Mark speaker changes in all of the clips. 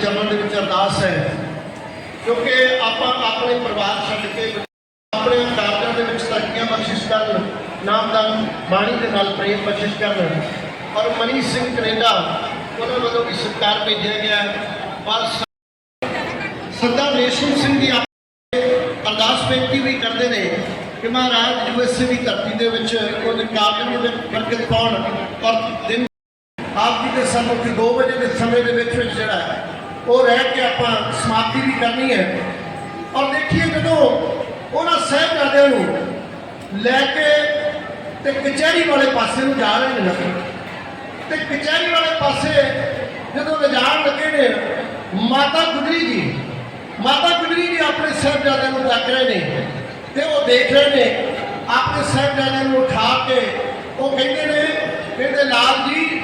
Speaker 1: ਚਰਨ ਦੇ ਵਿੱਚ ਅਰਦਾਸ ਹੈ। ਕਿਉਂਕਿ ਆਪਾਂ ਆਪਣੇ ਪਰਿਵਾਰ ਛੱਡ ਕੇ ਆਪਣੇ ਕਾਰਜਾਂ ਦੇ ਵਿੱਚ ਤਰੱਕੀਆਂ ਬਖਸ਼ਿਸ਼ ਕਰਨ, ਨਾਮਦਾਨ ਬਾਣੀ ਦੇ ਨਾਲ ਪ੍ਰੇਮ ਬਖਸ਼ਿਸ਼ ਕਰਨ। ਔਰ ਮਨੀ ਸਿੰਘ ਕੈਨੇਡਾ, ਉਹਨਾਂ ਵੱਲੋਂ ਵੀ ਸਤਿਕਾਰ ਭੇਜਿਆ ਗਿਆ ਔਰ ਸ- ਸਰਦਾਰ ਰੇਸ਼ਮ ਸਿੰਘ ਜੀ ਆਪ- ਅਰਦਾਸ ਬੇਨਤੀ ਵੀ ਕਰਦੇ ਨੇ ਕਿ ਮਹਾਰਾਜ ਯੂਐਸਏ ਦੀ ਧਰਤੀ ਦੇ ਵਿੱਚ ਉਹਦੇ ਕਾਰਜਾਂ ਦੇ ਬਰਕਤ ਪਾਉਣ ਔਰ ਦਿਨ ਆਪ ਜੀ ਦੇ ਸਾਨੂੰ 2 ਵਜੇ ਦੇ ਸਮੇਂ ਦੇ ਵਿੱਚ ਜਿਹੜਾ ਉਹ ਰਹਿ ਕੇ ਆਪਾਂ ਸਮਾਪਤੀ ਵੀ ਕਰਨੀ ਹੈ। ਔਰ ਦੇਖੀਏ ਜਦੋਂ ਉਹਨਾਂ ਸਾਹਿਬਜ਼ਾਦਿਆਂ ਨੂੰ ਲੈ ਕੇ ਤੇ ਕਚਹਿਰੀ ਵਾਲੇ ਪਾਸੇ ਨੂੰ ਜਾ ਰਹੇ ਨੇ ਨਾ ਤੇ ਕਚਹਿਰੀ ਵਾਲੇ ਪਾਸੇ ਜਦੋਂ ਲਿਜਾਣ ਲੱਗੇ ਨੇ, ਮਾਤਾ ਗੁਜਰੀ ਜੀ, ਮਾਤਾ ਗੁਜਰੀ ਜੀ ਆਪਣੇ ਸਾਹਿਬਜ਼ਾਦਿਆਂ ਨੂੰ ਤੱਕ ਰਹੇ ਨੇ ਤੇ ਉਹ ਦੇਖ ਰਹੇ ਨੇ, ਆਪਣੇ ਸਾਹਿਬਜ਼ਾਦਿਆਂ ਨੂੰ ਉਠਾ ਕੇ ਉਹ ਕਹਿੰਦੇ ਨੇ, ਕਹਿੰਦੇ, ਲਾਲ ਜੀ,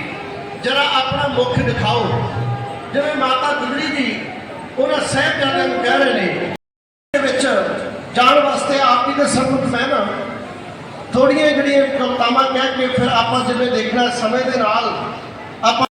Speaker 1: ਜਰਾ ਆਪਣਾ ਮੁਖ ਦਿਖਾਓ। ਜਿਵੇਂ ਮਾਤਾ ਗੁਜਰੀ ਜੀ ਉਹਨਾਂ ਸਾਹਿਬਜ਼ਾਦਿਆਂ ਨੂੰ ਕਹਿ ਰਹੇ ਨੇ ਦੇ ਵਿੱਚ ਜਾਣ ਵਾਸਤੇ ਆਪ ਜੀ ਦੇ ਸਰਮੁਖ ਮੈਂ ਨਾ ਥੋੜੀਆਂ ਜਿਹੜੀਆਂ ਕਵਤਾਵਾਂ ਕਹਿ ਕੇ ਫਿਰ ਆਪਾਂ ਜਿਵੇਂ ਦੇਖਣਾ ਸਮੇਂ ਦੇ ਨਾਲ ਆਪਾਂ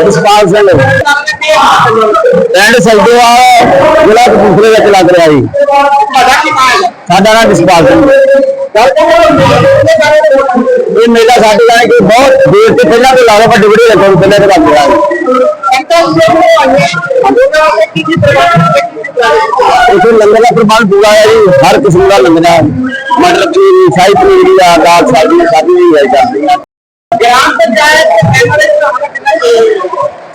Speaker 2: ਜਸਪਾਲ ਸਿੰਘ ਪਿੰਡ ਸੈਦੋਵਾਲ ਜ਼ਿਲ੍ਹਾ ਕਪੂਰਥਲੇ ਵਿੱਚ ਲੱਗ ਰਿਹਾ ਜੀ ਸਾਡਾ ਨਾਮ ਜਸਪਾਲ ਸਿੰਘ ਇਹ ਮੇਲਾ ਸਾਡੇ ਨਾਲ ਕਿ ਬਹੁਤ ਦੇਰ ਤੋਂ ਪਹਿਲਾਂ ਤੋਂ ਲਾਵਾ ਵੱਡੇ ਵੱਡੇ ਲੋਕਾਂ ਨੂੰ ਪਹਿਲਾਂ ਤੋਂ ਲੱਗ ਰਿਹਾ ਇਥੇ ਲੰਗਰ ਦਾ ਪ੍ਰਬੰਧ ਪੂਰਾ ਹੈ ਜੀ ਹਰ ਕਿਸਮ ਦਾ ਲੰਗਰ ਹੈ ਮਟਰ ਪਨੀਰ ਸ਼ਾਹੀ ਪਨੀਰ ਦਾ ਦਾਲ ਸਬਜ਼ੀ ਸਾਡੀ ਵੀ ਹੈ ਜਾਂਦੀ ਹੈ
Speaker 3: ਗ੍ਰਾਮ ਪੰਚਾਇਤ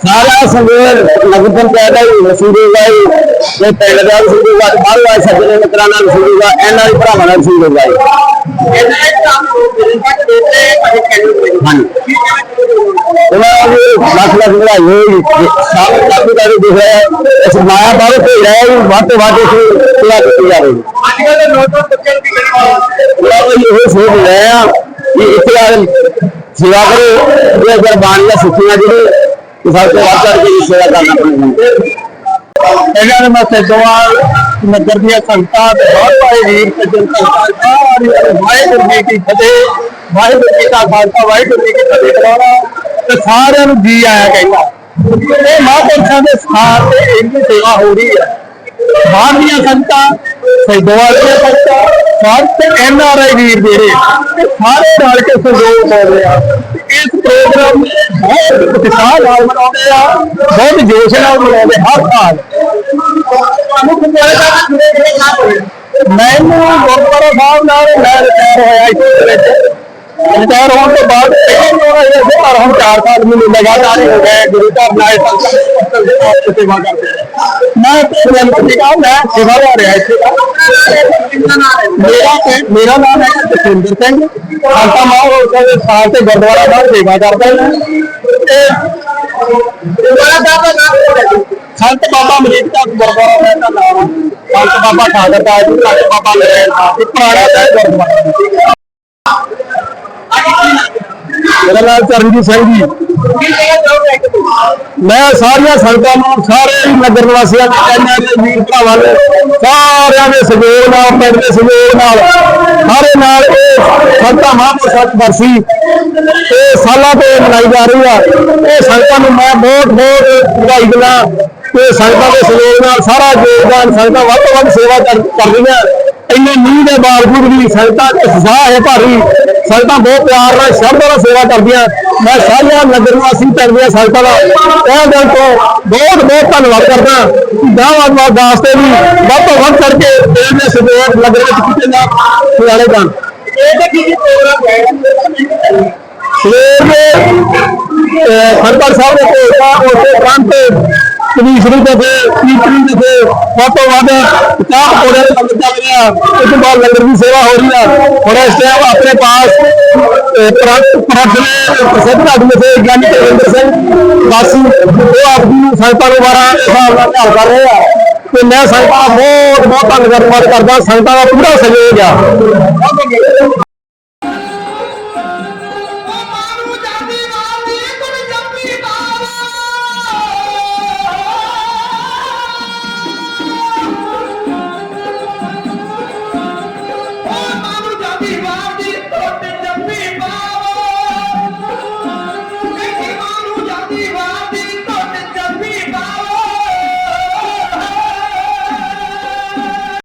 Speaker 2: ਸਾਰਾ ਸੰਗੇਰ ਨਗਰ ਪੰਚਾਇਤ ਹੈ ਵਸੂਲੇਗਾ ਇਹ ਪਿੰਡ ਦਾ ਵਸੂਲੇਗਾ ਬਾਹਰੋਂ ਆਏ ਸੱਜਣੇ ਮਿੱਤਰਾਂ ਨਾਲ ਵਸੂਲੇਗਾ ਇਹਨਾਂ ਦੇ ਭਰਾਵਾਂ ਨਾਲ ਵਸੂਲੇਗਾ
Speaker 3: ਇਹਨਾਂ ਦੇ ਕੰਮ ਨੂੰ ਬਿਲਕੁਲ ਦੇਤੇ ਅਜੇ ਕਹਿੰਦੇ
Speaker 2: ਹਾਂਜੀ ਉਹਨਾਂ ਦੀ ਲੱਖ ਲੱਖ ਵਧਾਈ ਹੋਈ ਸਾਲ ਕਾਫੀ ਦਾ ਦੇਖ ਰਿਹਾ ਹੈ ਇਸ ਮਾਇਆ ਬਾਹਰੋਂ ਭੇਜ ਰਿਹਾ ਹੈ ਵੀ ਵੱਧ ਤੋਂ ਵੱਧ ਇਸ ਪੂਰਾ ਕੀਤੀ ਜਾਵੇ
Speaker 3: ਅੱਜ ਕੱਲ੍ਹ ਦੇ ਨੌਜਵਾਨ ਬੱਚਿਆਂ ਨੂੰ ਵੀ ਕਹਿੰਦੇ
Speaker 2: ਉਹਨਾਂ ਨੂੰ ਇਹ ਸੋਚ ਰਹੇ ਆ ਕਿ ਇੱਥੇ ਆ ਕੇ ਸੇਵਾ ਕਰੋ। ਇਹ ਗੁਰਬਾਣੀ ਸੁਖੀਆਂ ਜਿਹੜੇ ਸਭ ਤੋਂ ਵੱਧ ਕਰਕੇ ਜੀ ਸੇਵਾ ਕਰਨਾ ਪਊਗੀ।
Speaker 4: ਇਹਨਾਂ ਦੇ ਮੱਥੇ ਦੁਆਰ ਨਗਰ ਦੀਆਂ ਸੰਗਤਾਂ ਤੇ ਬਹੁਤ ਸਾਰੇ ਵੀਰ ਸੱਜਣ ਸੰਗਤਾਂ ਵਾਹਿਗੁਰੂ ਜੀ ਕੀ ਫਤਿਹ, ਵਾਹਿਗੁਰੂ ਜੀ ਕਾ ਖਾਲਸਾ, ਵਾਹਿਗੁਰੂ ਜੀ ਕੀ ਫਤਿਹ ਕਰਾਉਣਾ ਤੇ ਸਾਰਿਆਂ ਨੂੰ ਜੀ ਆਇਆ ਕਹਿੰਦਾ। ਇਹ ਮਹਾਂਪੁਰਸ਼ਾਂ ਦੇ ਸਥਾਨ ਤੇ ਇੰਨੀ ਸੇਵਾ ਹੋ ਰਹੀ ਹੈ। ਬਾਹਰ ਦੀਆਂ ਸੰਗਤਾਂ ਸੈਦੋਵਾਲ ਦੀਆਂ ਸੰਗਤਾਂ ਸਾਰੇ ਐਨ ਆਰ ਆਈ ਵੀਰ ਜਿਹੜੇ ਇਹ ਸਾਰੇ ਰਲ ਕੇ ਸਹਿਯੋਗ ਕਰ ਰਹੇ ਆ ਇਸ ਪ੍ਰੋਗਰਾਮ ਨੂੰ ਬਹੁਤ ਉਤਸ਼ਾਹ ਨਾਲ ਮਨਾਉਂਦੇ ਆ ਬਹੁਤ ਜੋਸ਼ ਨਾਲ ਮਨਾਉਂਦੇ ਹਰ ਸਾਲ
Speaker 3: ਤੁਹਾਨੂੰ ਗੁਰਦੁਆਰੇ ਸਾਹਿਬ ਜੁੜੇ ਜਿਹੜੇ ਨਾ ਹੋਏ
Speaker 4: ਮੈਨੂੰ ਗੁਰਦੁਆਰਾ ਸਾਹਿਬ ਨਾਲ ਮੈਂ ਰਿਟਾਇਰ ਹੋਇਆ ਇਸ ਦੇ ਵਿੱਚ ਰਿਟਾਇਰ ਹੋਣ ਤੋਂ ਬਾਅਦ ਇਹ ਹੋਇਆ ਇਹ ਪਰ ਹੁਣ 4 ਸਾਲ ਮੈਨੂੰ ਲਗਾਤਾਰ ਹੀ ਹੋ ਗਏ ਗੁਰੂ ਘਰ ਨਾਲ ਸੰਗਤ ਦੇ ਆਪ ਸੇਵਾ ਕਰਦੇ ਮੈਂ ਸੁਰੇਂਦਰ ਜੀ ਦਾ ਮੈਂ ਸੇਵਾ ਕਰ ਰਿਹਾ ਇੱਥੇ ਦਾ ਮੇਰਾ ਤੇ- ਮੇਰਾ ਨਾਮ ਹੈ ਜਸਵਿੰਦਰ ਸਿੰਘ ਸੰਤਾ ਮਹਾਰਾਜ ਦੇ ਸਾਲ ਤੇ ਗੁਰਦੁਆਰਾ ਸਾਹਿਬ ਸੇਵਾ ਕਰਦਾ ਹਾਂ ਤੇ ਮੇਰਾ ਨਾਮ ਚਰਨਜੀਤ ਸਿੰਘ ਜੀ। ਮੈਂ ਸਾਰੀਆਂ ਸੰਗਤਾਂ ਨੂੰ ਸਾਰੇ ਨਗਰ ਨਿਵਾਸੀਆਂ ਨੂੰ ਕਹਿੰਦਾ ਕਿ ਵੀਰ ਭਰਾਵਾਂ ਨੂੰ ਸਾਰਿਆਂ ਦੇ ਸਹਿਯੋਗ ਨਾਲ, ਪਿੰਡ ਦੇ ਸਹਿਯੋਗ ਨਾਲ, ਸਾਰੇ ਨਾਲ ਇਹ ਸੰਗਤਾਂ ਮਹਾਂਪੁਰਸ਼ਾਂ ਦੀ ਬਰਸੀ, ਇਹ ਸਾਲਾਂ ਤੋਂ ਮਨਾਈ ਜਾ ਰਹੀ ਆ। ਇਹ ਸੰਗਤਾਂ ਨੂੰ ਮੈਂ ਬਹੁਤ ਬਹੁਤ ਵਧਾਈ ਦਿੰਦਾ ਕਿ ਸੰਗਤਾਂ ਦੇ ਸਹਿਯੋਗ ਨਾਲ ਸਾਰਾ ਯੋਗਦਾਨ ਸੰਗਤਾਂ ਵੱਧ ਤੋਂ ਵੱਧ ਸੇਵਾ ਕਰ ਕਰ ਰਹੀਆਂ। ਇੰਨੇ ਮੀਂਹ ਦੇ ਬਾਵਜੂਦ ਵੀ ਸੰਗਤਾਂ ਚ ਉਤਸ਼ਾਹ ਹੈ ਭਾਰੀ। ਸੰਗਤਾਂ ਬਹੁਤ ਪਿਆਰ ਨਾਲ ਸ਼ਰਧਾ ਨਾਲ ਸੇਵਾ ਕਰਦੀਆਂ। ਮੈਂ ਸਾਰੀਆਂ ਨਗਰ ਨਿਵਾਸੀ ਪਿੰਡ ਸੰਗਤਾਂ ਦਾ ਇਹ ਦਿਨ ਤੋਂ ਬਹੁਤ ਬਹੁਤ ਧੰਨਵਾਦ ਕਰਦਾ ਦਾਵਾਂ ਵਾਸਤੇ ਵੀ ਵੱਧ ਤੋਂ ਵੱਧ ਕਰਕੇ ਦੇਸ਼ ਦੇ ਸਹਿਯੋਗ ਨਗਰ ਵਿੱਚ ਕੀਤੇ ਜਾ ਸਿਆਲੇ ਜਾਣ
Speaker 3: ਇਹ ਤੇ ਕੀ ਪ੍ਰੋਗਰਾਮ ਹੈ।
Speaker 4: ਸਵੇਰ ਦੇ ਖਰਬੜ ਸਾਹਿਬ ਦੇ ਭੋਗਾ ਉਸੇ ਪ੍ਰਾਂਤ ਕਮਿਸ਼ਨਰੀ ਦੇ ਕੀਰਤਨੀ ਦੇ ਵੱਧ ਤੋਂ ਵੱਧ ਚਾਹ ਪਕੌੜੇ ਦਾ ਲੰਗਰ ਰਿਹਾ ਇਸ ਤੋਂ ਬਾਅਦ ਲੰਗਰ ਦੀ ਸੇਵਾ ਹੋ ਰਹੀ ਹੈ ਹੁਣ ਇਸ ਟਾਈਮ ਆਪਣੇ ਪਾਸ ਪ੍ਰਾਂਤ ਪ੍ਰਾਂਤ ਦੇ ਪ੍ਰਸਿੱਧ ਆਦਮੀ ਸੇ ਗਿਆਨੀ ਤੇਵਿੰਦਰ ਸਿੰਘ ਵਾਸੀ ਉਹ ਆਪਦੀ ਜੀ ਨੂੰ ਸੰਗਤਾਂ ਨੂੰ ਬਾਰਾਂ ਹਿਸਾਬ ਨਾਲ ਧਿਆਨ ਕਰ ਰਹੇ ਆ। ਤੇ ਮੈਂ ਸੰਗਤਾਂ ਦਾ ਬਹੁਤ ਬਹੁਤ ਧੰਨਵਾਦ ਕਰਦਾ, ਸੰਗਤਾਂ ਦਾ ਪੂਰਾ ਸਹਿਯੋਗ ਆ।